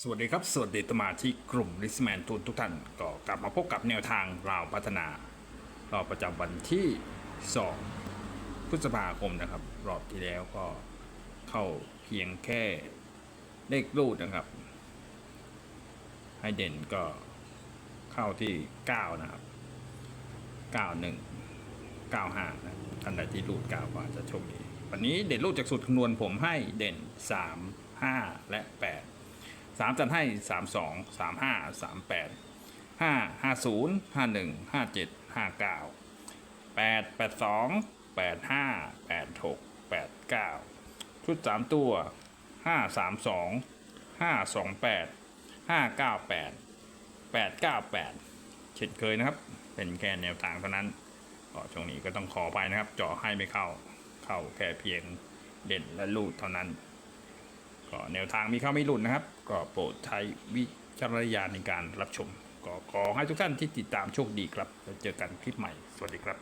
สวัสดีครับ สวัสดีสมาชิกกลุ่มริสแมนทุนทุกท่าน ก็กลับมาพบกับแนวทางราวพัฒนารอบประจำวันที่ 2 พฤษภาคมนะครับ รอบที่แล้วก็เข้าเพียงแค่เลขรูดนะครับ ให้เด่นก็เข้าที่ 9 นะครับ 91 95นะท่านใดที่รูด 9 ก็อาจจะโชคดีวันนี้เด่นรูดจากสูตรคำนวณผมให้เด่น 3 5 และ 8 สามจันให้สามสองสามห้าสามแปดห้าห้าศูนย์ห้าหนึ่งห้าเจ็ดห้าเก้าแปดแปดสองแปดห้าแปดหกแปดเก้าชุดสามตัวห้าสามสองห้าสองแปดห้าเก้าแปดแปดเก้าแปดเช่นเคยนะครับ เป็นแค่แนวทางเท่านั้นก็ช่วงนี้ก็ต้องขอไปนะครับเจาะให้ไม่เข้า เข้าแค่เพียงเด่นและลูดเท่านั้น ก็แนวทางมีเข้าไม่หลุดนะครับ ก็โปรดใช้วิจารณญาณในการรับชม ก็ขอให้ทุกท่านที่ติดตามโชคดีครับแล้วเจอกันคลิปใหม่ สวัสดีครับ